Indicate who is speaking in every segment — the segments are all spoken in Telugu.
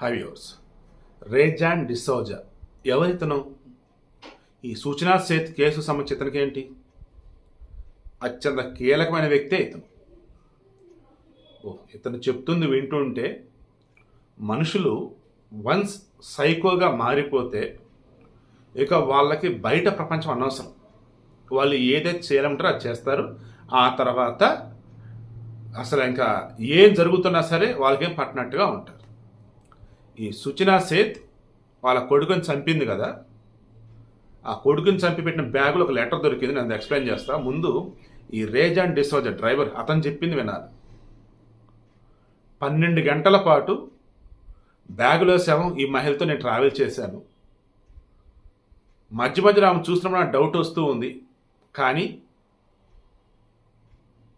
Speaker 1: హైవ్యూర్స్ రేజాన్ డిసోజా ఎవరితను? ఈ సూచనా సేత్ కేసు సంబంధించి ఏంటి? అత్యంత కీలకమైన వ్యక్తే ఇతను. ఓ ఇతను చెప్తుంది వింటుంటే మనుషులు వన్స్ సైకోగా మారిపోతే ఇక వాళ్ళకి బయట ప్రపంచం అనవసరం. వాళ్ళు ఏదైతే చేయాలంటారో అది చేస్తారు. ఆ తర్వాత అసలు ఇంకా ఏం జరుగుతున్నా సరే వాళ్ళకేం పట్టినట్టుగా ఉంటారు. ఈ సుచనా సేత్ వాళ్ళ కొడుకుని చంపింది కదా. ఆ కొడుకుని చంపిపెట్టిన బ్యాగులో ఒక లెటర్ దొరికింది నేను ఎక్స్ప్లెయిన్ చేస్తా. ముందు ఈ రేజాన్ డిసోజా డ్రైవర్ అతను చెప్పింది వినాలి. పన్నెండు గంటల పాటు బ్యాగులో శవం ఈ మహిళతో నేను ట్రావెల్ చేశాను. మధ్య మధ్యలో ఆమె చూసినప్పుడు నాకు డౌట్ వస్తూ ఉంది. కానీ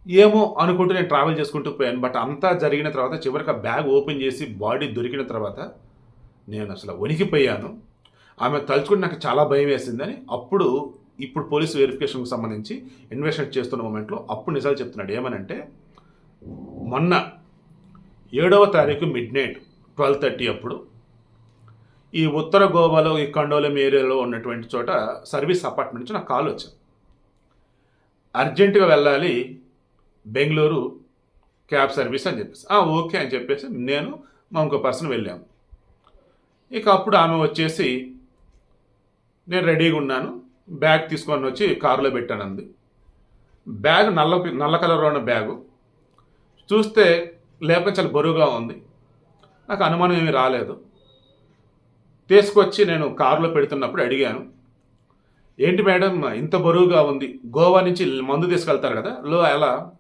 Speaker 1: ఏమో అనుకుంటూ నేను ట్రావెల్ చేసుకుంటూ పోయాను. బట్ అంతా జరిగిన తర్వాత చివరికి ఆ బ్యాగ్ ఓపెన్ చేసి బాడీ దొరికిన తర్వాత నేను అసలు వణికిపోయాను. ఆమె తలుచుకుని నాకు చాలా భయం వేసిందని అప్పుడు ఇప్పుడు పోలీస్ వెరిఫికేషన్కి సంబంధించి ఇన్వెస్టిగేట్ చేస్తున్న మూమెంట్లో అప్పుడు నిజాలు చెప్తున్నాడు. ఏమనంటే మొన్న ఏడవ తారీఖు మిడ్ నైట్ ట్వెల్వ్ థర్టీ అప్పుడు ఈ ఉత్తర గోవాలో ఈ కండోలం ఏరియాలో ఉన్నటువంటి చోట సర్వీస్ అపార్ట్మెంట్ నుంచి నాకు కాల్ వచ్చింది. అర్జెంటుగా వెళ్ళాలి బెంగళూరు క్యాబ్ సర్వీస్ అని చెప్పేసి. "ఆ, ఓకే అని చెప్పేసి నేను మా ఇంకో పర్సన్ వెళ్ళాము. ఇక అప్పుడు ఆమె వచ్చేసి నేను రెడీగా ఉన్నాను. బ్యాగ్ తీసుకొని వచ్చి కారులో పెట్టాను అంది. బ్యాగ్ నల్ల నల్ల కలర్లో ఉన్న బ్యాగు. చూస్తే లేకపోతే చాలా బరువుగా ఉంది. నాకు అనుమానం ఏమీ రాలేదు. తీసుకొచ్చి నేను కారులో పెడుతున్నప్పుడు అడిగాను. ఏంటి మేడం ఇంత బరువుగా ఉంది. గోవా నుంచి మందు తీసుకెళ్తారు కదా. లో ఎలా?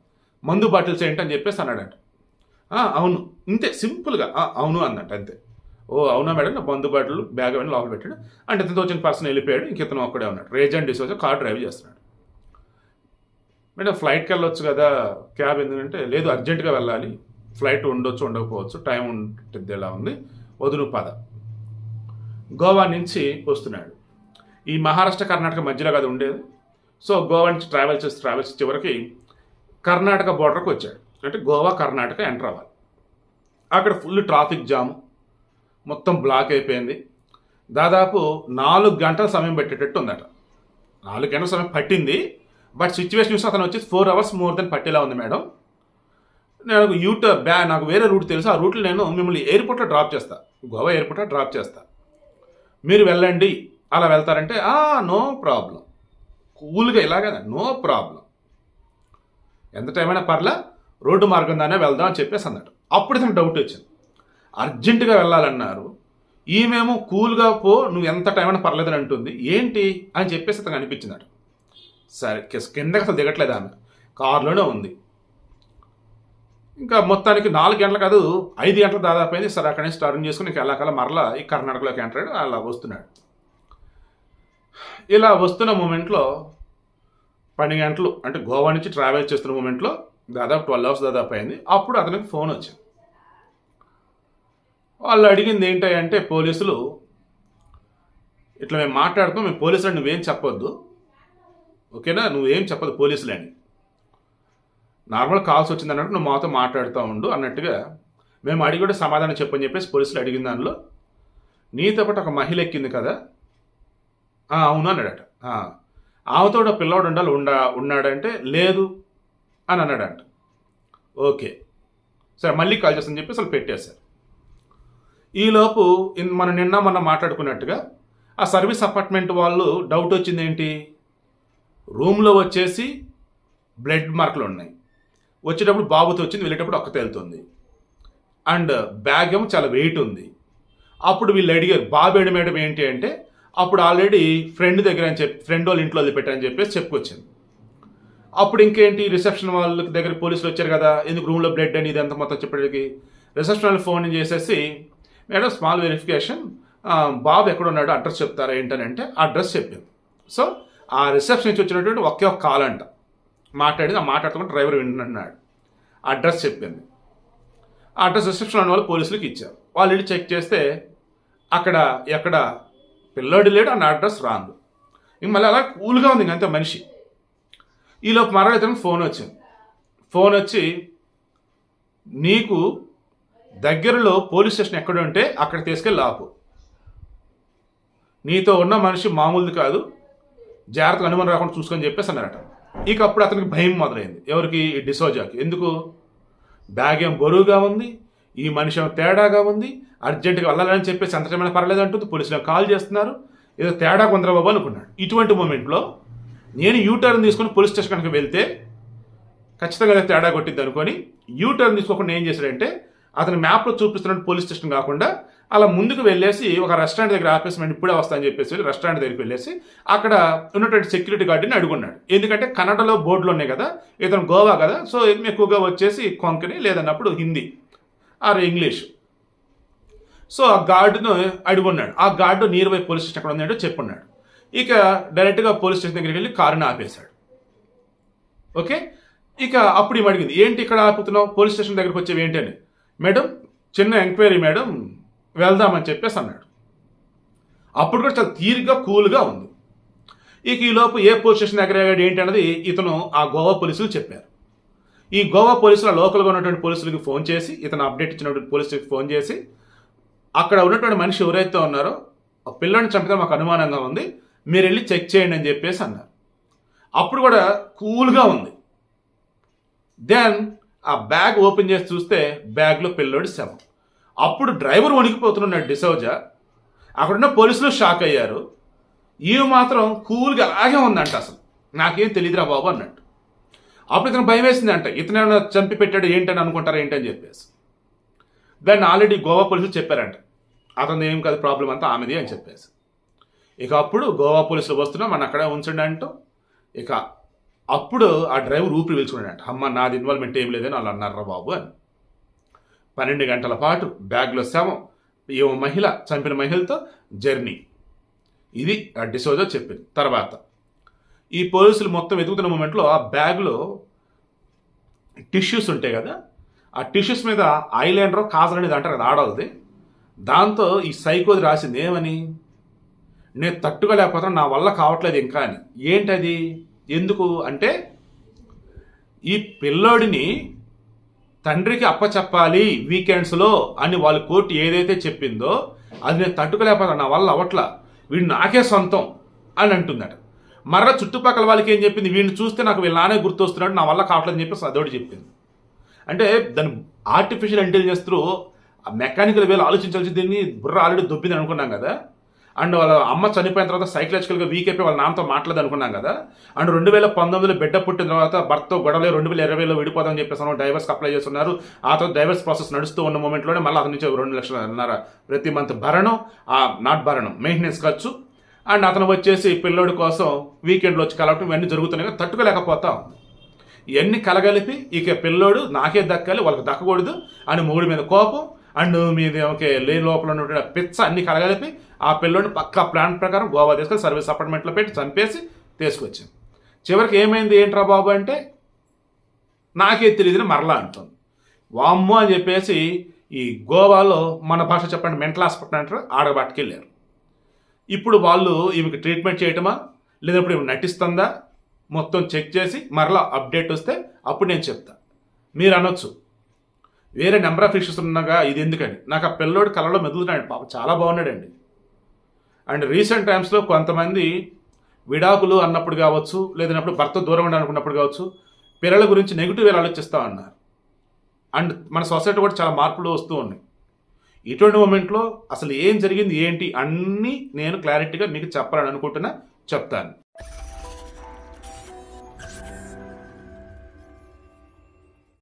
Speaker 1: మందు బాటిల్స్ ఏంటి అని చెప్పేసి అన్నాడట. అవును. ఇంతే సింపుల్గా. అవును అన్నట్టు అంతే. ఓ అవునా మేడం? నా మందు బాటిల్ బ్యాగ్ అవన్నీ లోపల పెట్టాడు. అంటే ఇతనితో వచ్చిన పర్సన్ వెళ్ళిపోయాడు. ఇంక ఇతను ఒక్కడే ఉన్నాడు. రేజన్ డిసోజా కార్ డ్రైవ్ చేస్తున్నాడు. మేడం ఫ్లైట్కి వెళ్ళొచ్చు కదా. క్యాబ్ ఎందుకంటే లేదు అర్జెంటుగా వెళ్ళాలి. ఫ్లైట్ ఉండొచ్చు ఉండకపోవచ్చు. టైం ఉంటుంది ఎలా ఉంది? వదును పద. గోవా నుంచి వస్తున్నాడు. ఈ మహారాష్ట్ర కర్ణాటక మధ్యలో కదా ఉండేది. సో గోవా నుంచి ట్రావెల్ చేసి ట్రావెల్ చేసి చివరికి కర్ణాటక బోర్డర్కి వచ్చాడు. అంటే గోవా కర్ణాటక ఎంటర్ అవ్వాలి. అక్కడ ఫుల్ ట్రాఫిక్ జామ్. మొత్తం బ్లాక్ అయిపోయింది. దాదాపు నాలుగు గంటల సమయం పెట్టేటట్టు ఉందట. నాలుగు గంటల సమయం పట్టింది. బట్ సిచ్యువేషన్ చూసి అతను వచ్చి ఫోర్ అవర్స్ మోర్ దెన్ పట్టేలా ఉంది మేడం. నేను యూటర్ బ్యా నాకు వేరే రూట్ తెలుసు. ఆ రూట్లో నేను మిమ్మల్ని ఎయిర్పోర్ట్లో డ్రాప్ చేస్తా. గోవా ఎయిర్పోర్ట్లో డ్రాప్ చేస్తా. మీరు వెళ్ళండి. అలా వెళ్తారంటే నో ప్రాబ్లం. కూల్గా ఇలాగే నో ప్రాబ్లం. ఎంత టైం అయినా పర్లే రోడ్డు మార్గం దానే వెళ్దాం అని చెప్పేసి అన్నాడు. అప్పుడు ఇతను డౌట్ వచ్చింది. అర్జెంటుగా వెళ్ళాలన్నారు. ఈమెమో కూల్గా పో నువ్వు ఎంత టైం అయినా పర్లేదని అంటుంది. ఏంటి? అని చెప్పేసి అతను అనిపించిందట. సరే కిందకి అసలు దిగట్లేదు ఆమె. కారులోనే ఉంది. ఇంకా మొత్తానికి నాలుగు గంటలు కాదు ఐదు గంటల దాదాపు అయింది. సరే అక్కడి నుంచి టర్న్ చేసుకుని ఇంకా ఎలాకలా మరలా ఈ కర్ణాటకలోకి ఎంటర్ అలా వస్తున్నాడు. ఇలా వస్తున్న మూమెంట్లో పన్నెండు గంటలు అంటే గోవా నుంచి ట్రావెల్ చేస్తున్న మూమెంట్లో దాదాపు ట్వెల్వ్ అవర్స్ దాదాపు అయింది. అప్పుడు అతనికి ఫోన్ వచ్చింది. వాళ్ళు అడిగింది ఏంటి అంటే పోలీసులు ఇట్లా మేము మాట్లాడుతున్నాం మేము పోలీసులు నువ్వేం చెప్పొద్దు. ఓకేనా? నువ్వేం చెప్పదు పోలీసులు అని. నార్మల్ కాల్స్ వచ్చింది అన్నట్టు నువ్వు మాతో మాట్లాడుతూ ఉండు అన్నట్టుగా మేము అడిగి కూడా సమాధానం చెప్పని చెప్పేసి పోలీసులు అడిగిన దానిలో నీతో పాటు ఒక మహిళ ఎక్కింది కదా? అవును అన్నాడట. "ఆ, పిల్లోడు ఉండాలి ఉండా ఉన్నాడంటే లేదు అని అన్నాడంట. ఓకే. సరే మళ్ళీ కాల్ చేస్తాను చెప్పి అసలు పెట్టేశారు. ఈలోపు మనం నిన్న మొన్న మాట్లాడుకున్నట్టుగా ఆ సర్వీస్ అపార్ట్మెంట్ వాళ్ళు డౌట్ వచ్చింది ఏంటి? రూమ్లో వచ్చేసి బ్లడ్ మార్కులు ఉన్నాయి. వచ్చేటప్పుడు బాబుతో వచ్చింది వెళ్ళేటప్పుడు ఒక్క తేలుతుంది అండ్ బ్యాగ్ ఏమో చాలా వెయిట్ ఉంది. అప్పుడు వీళ్ళు అడిగారు బాబు ఏడు మేడం ఏంటి అంటే అప్పుడు ఆల్రెడీ ఫ్రెండ్ దగ్గర అని చెప్పి ఫ్రెండ్ వాళ్ళ ఇంట్లో వదిలిపెట్టారని చెప్పేసి చెప్పుకొచ్చింది. అప్పుడు ఇంకేంటి రిసెప్షన్ వాళ్ళ దగ్గర పోలీసులు వచ్చారు కదా ఎందుకు రూమ్లో బ్లడ్ అని ఇదంతా మొత్తం చెప్పడానికి రిసెప్షన్ వాళ్ళు ఫోన్ చేసేసి మేడం స్మాల్ వెరిఫికేషన్ బాబు ఎక్కడ ఉన్నాడో అడ్రస్ చెప్తారా ఏంటని అంటే అడ్రస్ చెప్పింది. సో ఆ రిసెప్షన్ నుంచి వచ్చినటువంటి ఒకే ఒక కాల్ అంట. మాట్లాడింది ఆ మాట్లాడుతున్న డ్రైవర్ వింటున్నాడు. అడ్రస్ చెప్పింది. ఆ అడ్రస్ రిసెప్షన్ వాళ్ళు పోలీసులకు ఇచ్చారు. వాళ్ళు వెళ్ళి చెక్ చేస్తే అక్కడ ఎక్కడ పిల్లోడు లేడు అన్న అడ్రస్ రాంగ్ ఇంక మళ్ళీ అలా కూల్గా ఉంది ఇంకంతే మనిషి. ఈలోపు మరణ ఇతనికి ఫోన్ వచ్చింది. ఫోన్ వచ్చి నీకు దగ్గరలో పోలీస్ స్టేషన్ ఎక్కడ ఉంటే అక్కడ తీసుకెళ్ళి ఆపు. నీతో ఉన్న మనిషి మామూలుది కాదు జాగ్రత్తగా అనుమానం రాకుండా చూసుకొని చెప్పేసి అన్నారట. ఇక అప్పుడు అతనికి భయం మొదలైంది. ఎవరికి? ఈ డిసోజాకి. ఎందుకు? బ్యాగ్ ఏం బరువుగా ఉంది? ఈ మనిషి ఏమో తేడాగా ఉంది? అర్జెంటుగా వెళ్ళాలని చెప్పేసి అంతటమైన పర్లేదు అంటుంది. పోలీసులకు కాల్ చేస్తున్నారు. ఏదో తేడా కొందరు బాబు అనుకున్నాడు. ఇటువంటి మూమెంట్లో నేను యూటర్న్ తీసుకొని పోలీస్ స్టేషన్ కనుక వెళ్తే ఖచ్చితంగా తేడా కొట్టింది అనుకొని యూటర్న్ తీసుకోకుండా ఏం చేశాడంటే అతని మ్యాప్లో చూపిస్తున్నట్టు పోలీస్ స్టేషన్ కాకుండా అలా ముందుకు వెళ్ళేసి ఒక రెస్టారెంట్ దగ్గర ఆపేసి మేము ఇప్పుడే వస్తానని చెప్పేసి వెళ్ళి రెస్టారెంట్ దగ్గరికి వెళ్ళేసి అక్కడ ఉన్నటువంటి సెక్యూరిటీ గార్డుని అడుగున్నాడు. ఎందుకంటే కన్నడలో బోర్డులు ఉన్నాయి కదా ఇతను గోవా కదా సో ఎక్కువగా వచ్చేసి కొంకణి లేదన్నప్పుడు హిందీ ఆర్ ఇంగ్లీష్. సో ఆ గార్డును అడుగున్నాడు. ఆ guard near by police station ఎక్కడ ఉందంటే చెప్పున్నాడు. ఇక డైరెక్ట్గా పోలీస్ స్టేషన్ దగ్గరికి వెళ్ళి కారుని ఆపేశాడు. ఓకే? ఇక అప్పుడు ఈమె అడిగింది ఏంటి ఇక్కడ ఆపుతున్నావు? పోలీస్ స్టేషన్ దగ్గరికి వచ్చేవి ఏంటి అని? మేడం చిన్న ఎంక్వైరీ మేడం వెళ్దామని చెప్పేసి అన్నాడు. అప్పుడు కూడా చాలా తీరిగ్గా కూల్గా ఉంది. ఇక ఈలోపు ఏ పోలీస్ స్టేషన్ దగ్గర అయ్యాడు ఏంటి అన్నది ఇతను ఆ గోవా పోలీసులు చెప్పారు. ఈ గోవా పోలీసులు లోకల్గా ఉన్నటువంటి పోలీసులకి ఫోన్ చేసి ఇతను అప్డేట్ ఇచ్చినటువంటి పోలీసులకి ఫోన్ చేసి అక్కడ ఉన్నటువంటి మనిషి ఎవరైతే ఉన్నారో ఆ పిల్లని చంపితే మాకు అనుమానంగా ఉంది మీరు వెళ్ళి చెక్ చేయండి అని చెప్పేసి అన్నారు. అప్పుడు కూడా కూల్గా ఉంది. దెన్ ఆ బ్యాగ్ ఓపెన్ చేసి చూస్తే బ్యాగ్లో పిల్లోడి శవం. అప్పుడు డ్రైవర్ వణికిపోతున్నాడు డిసౌజా. అక్కడున్న పోలీసులు షాక్ అయ్యారు. ఈమె మాత్రం కూల్గా అలాగే ఉందంట అసలు. నాకేం తెలియదురా బాబు అన్నట్టు. అప్పుడు ఇతను భయం వేసిందంట ఇతను ఏమైనా చంపి పెట్టాడు ఏంటని అనుకుంటారా ఏంటని చెప్పేసి. దాన్ని ఆల్రెడీ గోవా పోలీసులు చెప్పారంట. అతను ఏం కాదు ప్రాబ్లం అంతా ఆమెది అని చెప్పేసి. ఇక అప్పుడు గోవా పోలీసులు వస్తున్నా మన అక్కడే ఉంచండి అంటూ ఇక అప్పుడు ఆ డ్రైవర్ ఊపిరి పీల్చుకున్నాడంట. అమ్మ నాది ఇన్వాల్వ్మెంట్ ఏం లేదని వాళ్ళు అన్నారా బాబు అని. పన్నెండు గంటల పాటు బ్యాగ్లో శవం ఈ మహిళ చంపిన మహిళతో జర్నీ. ఇది ఆ డిసోజా చెప్పింది. తర్వాత ఈ పోలీసులు మొత్తం వెతుకుతున్న మూమెంట్లో ఆ బ్యాగ్లో టిష్యూస్ ఉంటాయి కదా ఆ టిష్యూస్ మీద ఐలైనర్ కాజల్ అనేది అంటారు కదా ఆడవాళ్ళది దాంతో ఈ సైకోది రాసింది ఏమని? నేను తట్టుకోలేకపోతున్నా నా వల్ల కావట్లేదు ఇంకా అని. ఏంటది? ఎందుకు? అంటే ఈ పిల్లోడిని తండ్రికి అప్పచెప్పాలి వీకెండ్స్లో అని వాళ్ళ కోర్టు ఏదైతే చెప్పిందో అది నేను తట్టుకోలేకపోతున్నా నా వల్ల అవట్లా వీడు నాకే సొంతం అని అంటుందట. మరలా చుట్టుపక్కల వాళ్ళకి ఏం చెప్పింది? వీడిని చూస్తే నాకు వీళ్ళ నానే గుర్తొస్తున్నాడు నా వల్ల కావట్లేదని చెప్పేసి అదోటి చెప్పింది. అంటే దాని ఆర్టిఫిషియల్ ఇంటెలిజెన్స్ త్రూ మెకానికల్ వేలు ఆలోచించాల్సి దీన్ని బుర్ర ఆల్రెడీ దొబ్బింది అనుకున్నాం కదా. అండ్ వాళ్ళ అమ్మ చనిపోయిన తర్వాత సైకలాజికల్గా వీక్ అయిపోయి వాళ్ళ నాన్నతో మాట్లాడదు అనుకున్నాం కదా. అండ్ రెండు వేల పంతొమ్మిదిలో బిడ్డ పుట్టిన తర్వాత భర్త గొడవలు రెండు వేల ఇరవైలో విడిపోదామని చెప్పేసి డైవర్స్కి అప్లై చేస్తున్నారు. ఆ తర్వాత డైవర్స్ ప్రాసెస్ నడుస్తూ ఉన్న మూమెంట్లోనే మళ్ళీ అతని నుంచి రెండు లక్షలు అన్నారు ప్రతి మంత్ భరణం ఆ నాట్ భరణం మెయింటెనెన్స్ ఖర్చు. అండ్ అతను వచ్చేసి పిల్లోడి కోసం వీకెండ్లో వచ్చి కలవటం ఇవన్నీ జరుగుతున్నాయి. కదా తట్టుకోలేకపోతాం ఇవన్నీ కలగలిపి ఇక పిల్లోడు నాకే దక్కాలి వాళ్ళకి దక్కకూడదు. అని మూడు మీద కోపం అండ్ మీద ఓకే లేని లోపల ఉన్నటువంటి పిచ్చ అన్ని కలగలిపి ఆ పిల్లోడిని పక్కా ప్లాన్ ప్రకారం గోవా తీసుకొని సర్వీస్ అపార్ట్మెంట్లో పెట్టి చంపేసి తీసుకొచ్చాం. చివరికి ఏమైంది ఏంట్రా బాబు అంటే నాకే తెలియదు మరలా అంటుంది. వామ్మో అని చెప్పేసి ఈ గోవాలో మన భాష చెప్పండి మెంటల్ హాస్పిటల్ అంటారు ఆడబాటుకెళ్ళారు ఇప్పుడు వాళ్ళు ఈమెకి ట్రీట్మెంట్ చేయటమా? లేదప్పుడు ఈమె నటిస్తుందా? మొత్తం చెక్ చేసి మరలా అప్డేట్ వస్తే అప్పుడు నేను చెప్తా. మీరు అనొచ్చు. వేరే నెంబర్ ఆఫ్ ఇష్యూస్ ఉన్నాగా ఇది ఎందుకండి నాకు ఆ పిల్లోడు కళలో మెదులుతున్నాడు. పాప చాలా బాగున్నాడండి. అండ్ రీసెంట్ టైమ్స్లో కొంతమంది విడాకులు అన్నప్పుడు కావచ్చు లేదన్నప్పుడు భర్త దూరం ఉండాలనుకున్నప్పుడు కావచ్చు పిల్లల గురించి నెగిటివ్ ఆలోచిస్తా ఉన్నారు. అండ్ మన సొసైటీ కూడా చాలా మార్పులు వస్తూ ఉన్నాయి. ఇటువంటి మూమెంట్లో అసలు ఏం జరిగింది ఏంటి అన్నీ నేను క్లారిటీగా మీకు చెప్పాలని అనుకుంటున్నా చెప్తాను.